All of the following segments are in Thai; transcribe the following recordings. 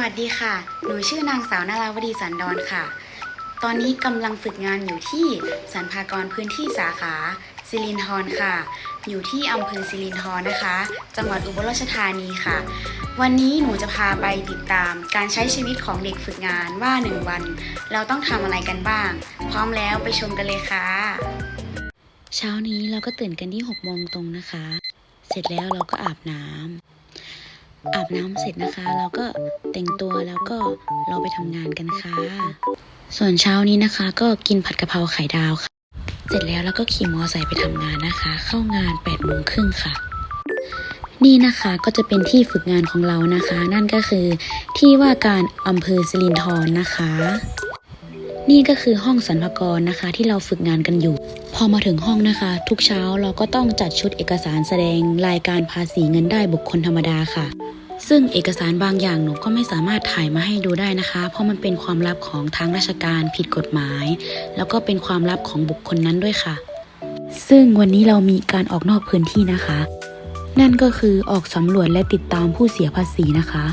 วัสดีค่ะ หนูชื่อนางสาวนาราวดีสันดอนค่ะ ตอนนี้กำลังฝึกงานอยู่ที่สรรพากรพื้นที่สาขาสิรินธรค่ะ อยู่ที่อำเภอสิรินธรนะคะ จังหวัดอุบลราชธานีค่ะ วันนี้หนูจะพาไปติดตามการใช้ชีวิตของเด็กฝึกงานว่าหนึ่งวัน เราต้องทำอะไรกันบ้าง พร้อมแล้วไปชมกันเลยค่ะ เช้านี้เราก็ตื่นกันที่6โมงตรงนะคะ เสร็จแล้วเราก็อาบน้ำ อาบน้ำเสร็จนะคะ เราก็แต่งตัวแล้วก็เราไปทำงานกันค่ะ ส่วนเช้านี้นะคะ ก็กินผัดกะเพราไข่ดาวค่ะ เสร็จแล้วเราก็ขี่มอไซค์ไปทำงานนะคะ เข้างาน8ปดโมงครึ่งค่ะนี่นะคะก็จะเป็นที่ฝึกงานของเรานะคะ นั่นก็คือที่ว่าการอำเภอสิรินธรนะคะ นี่ก็คือห้องสรรพากรนะคะ ที่เราฝึกงานกันอยู่ พอมาถึงห้องนะคะ ทุกเช้าเราก็ต้องจัดชุดเอกสารแสดงรายการภาษีเงินได้บุคคลธรรมดาค่ะ ซึ่งเอกสารบางอย่างหนูก็ไม่สามารถถ่ายมาให้ดูได้นะคะ เพราะมันเป็นความลับของทางราชการผิดกฎหมาย แล้วก็เป็นความลับของบุคคลนั้นด้วยค่ะ ซึ่งวันนี้เรามีการออกนอกพื้นที่นะคะ นั่นก็คือออกสำรวจและติดตามผู้เสียภาษีนะคะ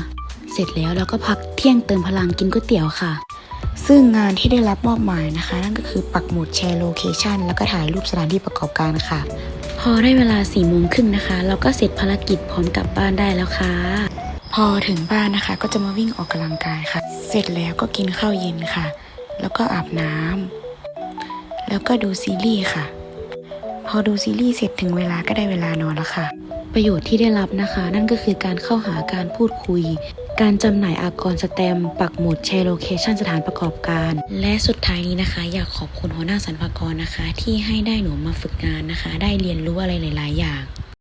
เสร็จแล้วเราก็พักเที่ยงเติมพลังกินก๋วยเตี๋ยวค่ะ ซึ่งงานที่ได้รับมอบหมายนะคะ นั่นก็คือปักหมุดแชร์โลเคชันแล้วก็ถ่ายรูปสถานที่ประกอบการค่ะ พอได้เวลา4ี่โมงครึ่งนะคะ เราก็เสร็จภารกิจพร้อมกลับบ้านได้แล้วค่ะ พอถึงบ้านนะคะ ก็จะมาวิ่งออกกำลังกายค่ะ เสร็จแล้วก็กินข้าวเย็นค่ะ แล้วก็อาบน้ำแล้วก็ดูซีรีส์ค่ะ พอดูซีรีส์เสร็จถึงเวลาก็ได้เวลานอนแล้วค่ะประโยชน์ที่ได้รับนะคะ นั่นก็คือการเข้าหาการพูดคุย การจำหน่ายอากรสแตมปักหมุดแชร์โลเคชันสถานประกอบการ และสุดท้ายนี้นะคะ อยากขอบคุณหัวหน้าสรรพากรนะคะ ที่ให้ได้หนูมาฝึกงานนะคะ ได้เรียนรู้อะไรหลาย ๆ อย่าง